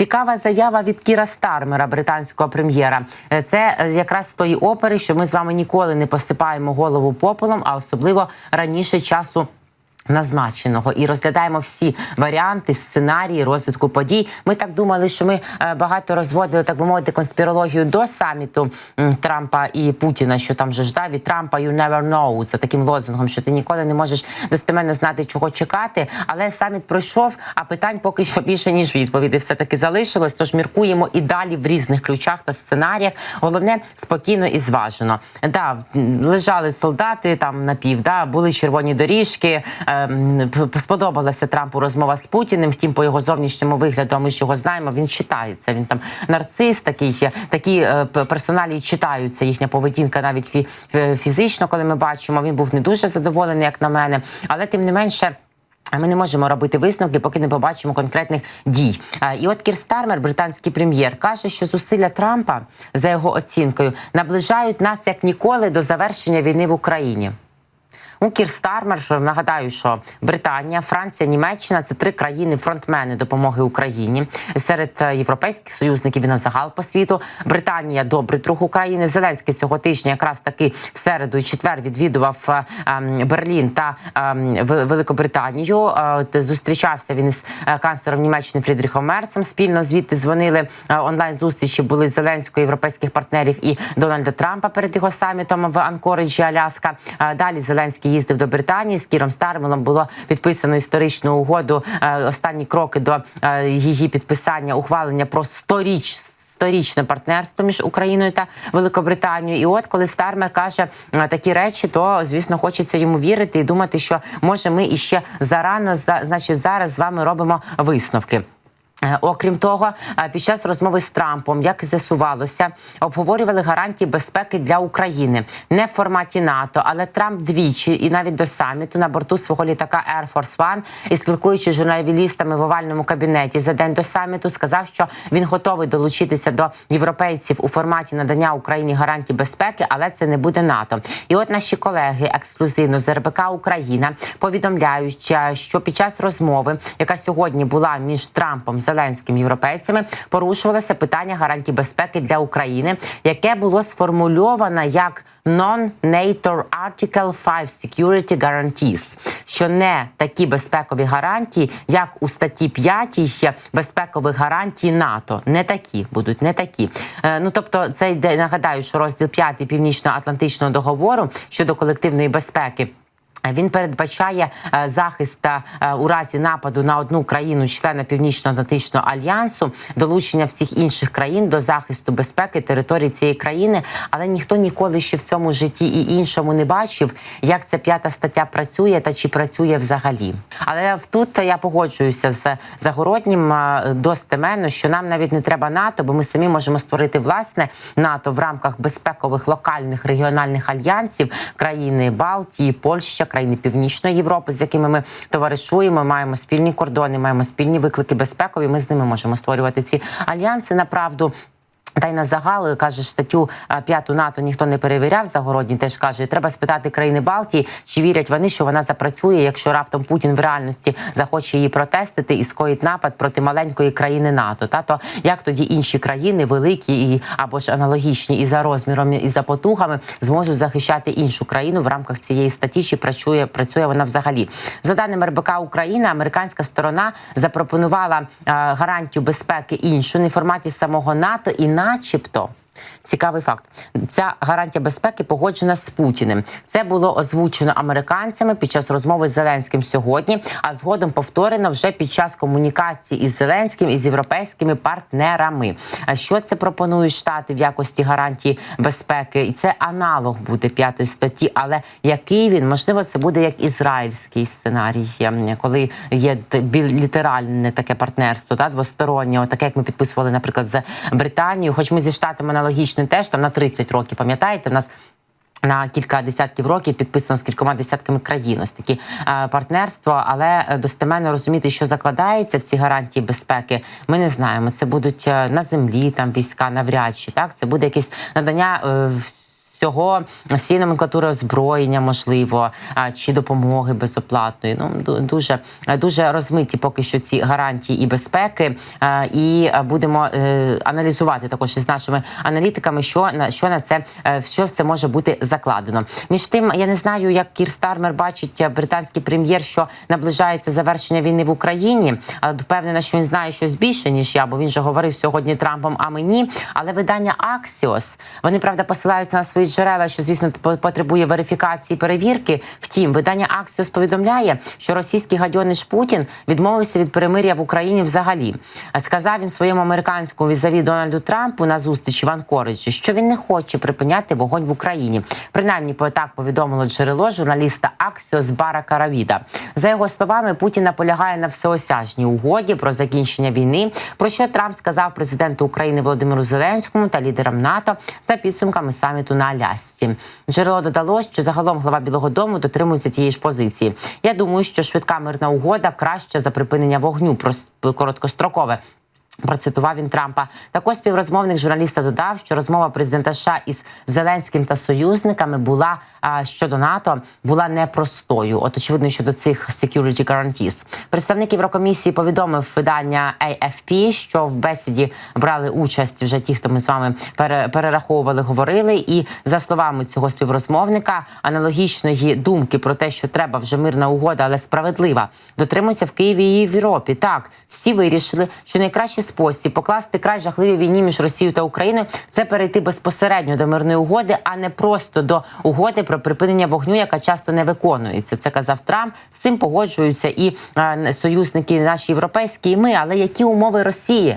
Цікава заява від Кіра Стармера, британського прем'єра. Е, Це е, якраз з тої опери, що ми з вами ніколи не посипаємо голову попелом, а особливо раніше часу. Назначеного і розглядаємо всі варіанти, сценарії розвитку подій. Ми так думали, що ми е, багато розводили, так би мовити, конспірологію до саміту Трампа і Путіна, що там же ждав від Трампа «You never know» за таким лозунгом, що ти ніколи не можеш достеменно знати, чого чекати. Але саміт пройшов, а питань поки що більше ніж відповіді. Все таки залишилось. Тож міркуємо і далі в різних ключах та сценаріях. Головне спокійно і зважено. Да, лежали солдати там на пів, да, були червоні доріжки. Сподобалася Трампу розмова з Путіним. Втім, по його зовнішньому вигляду, ми ж його знаємо. Він читається. Він там нарцис, такий такі е, персоналі читаються. Їхня поведінка навіть фі- фі- фізично, коли ми бачимо. Він був не дуже задоволений, як на мене, але тим не менше. Ми не можемо робити висновки, поки не побачимо конкретних дій. І от Кір Стармер, британський прем'єр, каже, що зусилля Трампа за його оцінкою наближають нас як ніколи до завершення війни в Україні. Ну, Кір Стармер нагадаю, що Британія, Франція, Німеччина це три країни фронтмени допомоги Україні серед е, європейських союзників і на загал по світу. Британія добрий друг України. Зеленський цього тижня, якраз таки в середу і четвер відвідував е, ем, Берлін та ем, Великобританію. Е, Зустрічався він е, канцлером Німеччини Фрідріхом Мерцем. Спільно звідти дзвонили онлайн зустрічі. Були Зеленського європейських партнерів і Дональда Трампа перед його самітом в Анкориджі, Аляска. Далі Зеленський їздив до Британії з Кіром Стармелом. Було підписано історичну угоду. е, Останні кроки до е, її підписання, ухвалення про сторіч. Сторічне партнерство між Україною та Великобританією, і от коли Стармер каже е, такі речі, то звісно хочеться йому вірити і думати, що може ми іще зарано за значить зараз з вами робимо висновки. Е, Окрім того, е, під час розмови з Трампом, як з'ясувалося, обговорювали гарантії безпеки для України не в форматі НАТО, але Трамп двічі і навіть до саміту на борту свого літака Air Force One і спілкуючись з журналістами в овальному кабінеті за день до саміту, сказав, що він готовий долучитися до європейців у форматі надання Україні гарантій безпеки, але це не буде НАТО. І от наші колеги ексклюзивно з РБК Україна повідомляють, е, що під час розмови, яка сьогодні була між Трампом Зеленським європейцями, порушувалося питання гарантій безпеки для України, яке було сформульовано як Non-NATO Article 5 Security Guarantees, що не такі безпекові гарантії, як у статті 5 безпекових гарантій НАТО. Не такі будуть, не такі. Е, ну тобто, це йде нагадаю, що розділ 5 Північно-Атлантичного договору щодо колективної безпеки. Він передбачає е, захист е, у разі нападу на одну країну, члена Північно-Атлантичного альянсу, долучення всіх інших країн до захисту безпеки території цієї країни. Але ніхто ніколи ще в цьому житті і іншому не бачив, як ця п'ята стаття працює та чи працює взагалі. Але тут я погоджуюся з Загороднім е, достеменно, що нам навіть не треба НАТО, бо ми самі можемо створити власне НАТО в рамках безпекових локальних регіональних альянсів країни Балтії, Польща, країни Північної Європи, з якими ми товаришуємо, маємо спільні кордони, маємо спільні виклики безпекові. Ми з ними можемо створювати ці альянси. Направду. Та й на загал кажеш статтю а, п'яту НАТО ніхто не перевіряв. Загородній теж каже, треба спитати країни Балтії, чи вірять вони, що вона запрацює, якщо раптом Путін в реальності захоче її протестити і скоїть напад проти маленької країни НАТО. Та то як тоді інші країни, великі і або ж аналогічні і за розміром, і за потугами, зможуть захищати іншу країну в рамках цієї статті, чи працює працює вона взагалі? За даними РБК Україна, американська сторона запропонувала е, гарантію безпеки іншу не в форматі самого НАТО і начебто. Цікавий факт. Ця гарантія безпеки погоджена з Путіним. Це було озвучено американцями під час розмови з Зеленським сьогодні, а згодом повторено вже під час комунікації із Зеленським і з європейськими партнерами. А що це пропонують штати в якості гарантії безпеки? І це аналог буде п'ятої статті. Але який він можливо це буде як ізраїльський сценарій, ем, коли є літеральне таке партнерство, та двостороннє, таке як ми підписували, наприклад, з Британією. Хоч ми зі штатами аналогічним теж там на 30 років, пам'ятаєте, в нас. На кілька десятків років підписано з кількома десятками країн ось такі е, партнерства, але е, достеменно розуміти, що закладається в ці гарантії безпеки, ми не знаємо. Це будуть е, на землі там війська навряд чи так. Це буде якесь надання всього всі номенклатури озброєння, можливо, чи допомоги безоплатної. Ну дуже дуже розмиті поки що ці гарантії і безпеки. І будемо е, аналізувати також із нашими аналітиками, що на що на це е, що це може бути закладено. Між тим, я не знаю, як Кір Стармер бачить е, британський прем'єр, що наближається завершення війни в Україні, але впевнена, що він знає щось більше ніж я, бо він же говорив сьогодні Трампом, а мені. Але видання Axios, вони правда посилаються на свої джерела, що звісно по- потребує верифікації перевірки. Втім, видання Axios повідомляє, що російський гадьониш Путін відмовився від перемиря в Україні взагалі. Сказав він своєму американському візаві Дональду Трампу на зустрічі в Анкориджі, що він не хоче припиняти вогонь в Україні. Принаймні, так повідомило джерело журналіста Axios Бара Каравіда. За його словами, Путін наполягає на всеосяжній угоді про закінчення війни, про що Трамп сказав президенту України Володимиру Зеленському та лідерам НАТО за підсумками саміту на Алясці. Джерело додало, що загалом глава Білого Дому дотримується тієї ж позиції. Я думаю, що швидка мирна угода краще за припинення вогню про короткострокове. Процитував він Трампа. Також співрозмовник журналіста додав, що розмова президента США із Зеленським та союзниками була а, щодо НАТО була непростою. От очевидно, щодо цих security guarantees. Представник Єврокомісії повідомив видання AFP, що в бесіді брали участь вже ті, хто ми з вами пере- перераховували, говорили. І за словами цього співрозмовника, аналогічної думки про те, що треба вже мирна угода, але справедлива, дотримуються в Києві і в Європі. Так, всі вирішили, що найкращий спосіб покласти край жахливій війні між Росією та Україною це перейти безпосередньо до мирної угоди, а не просто до угоди про припинення вогню, яка часто не виконується. Це казав Трамп. З цим погоджуються і е, союзники наші європейські, і ми. Але які умови Росії?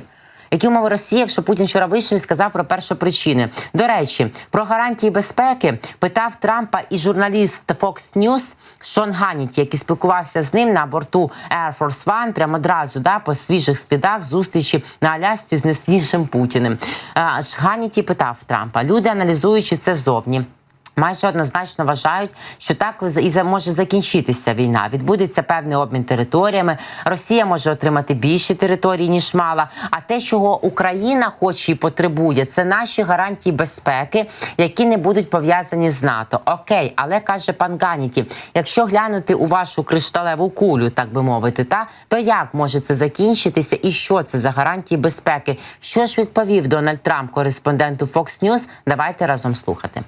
Які умови Росії, якщо Путін вчора вийшов і сказав про першопричини? До речі, про гарантії безпеки питав Трампа і журналіст Fox News Шон Ганіті, який спілкувався з ним на борту Air Force One прямо одразу да, по свіжих слідах зустрічі на Алясці з несвіжим Путіним. Ганіті питав Трампа: люди, аналізуючи це зовні. Майже однозначно вважають, що так і може закінчитися війна. Відбудеться певний обмін територіями. Росія може отримати більші території ніж мала. А те, чого Україна хоче і потребує, це наші гарантії безпеки, які не будуть пов'язані з НАТО. Окей, але каже пан Ганіті, якщо глянути у вашу кришталеву кулю, так би мовити, та то як може це закінчитися, і що це за гарантії безпеки? Що ж відповів Дональд Трамп кореспонденту Fox News? Давайте разом слухати.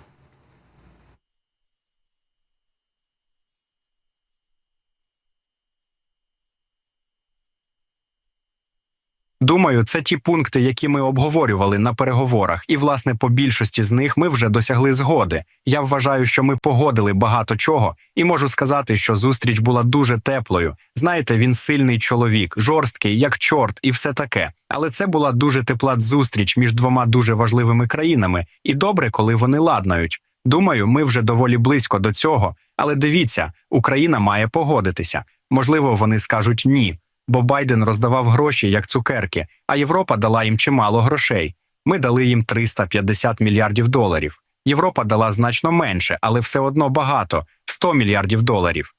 Думаю, це ті пункти, які ми обговорювали на переговорах, і власне по більшості з них ми вже досягли згоди. Я вважаю, що ми погодили багато чого, і можу сказати, що зустріч була дуже теплою. Знаєте, він сильний чоловік, жорсткий, як чорт, і все таке. Але це була дуже тепла зустріч між двома дуже важливими країнами, і добре, коли вони ладнають. Думаю, ми вже доволі близько до цього, але дивіться, Україна має погодитися. Можливо, вони скажуть ні бо Байден роздавав гроші як цукерки, а Європа дала їм чимало грошей. Ми дали їм 350 мільярдів доларів. Європа дала значно менше, але все одно багато 100 мільярдів доларів.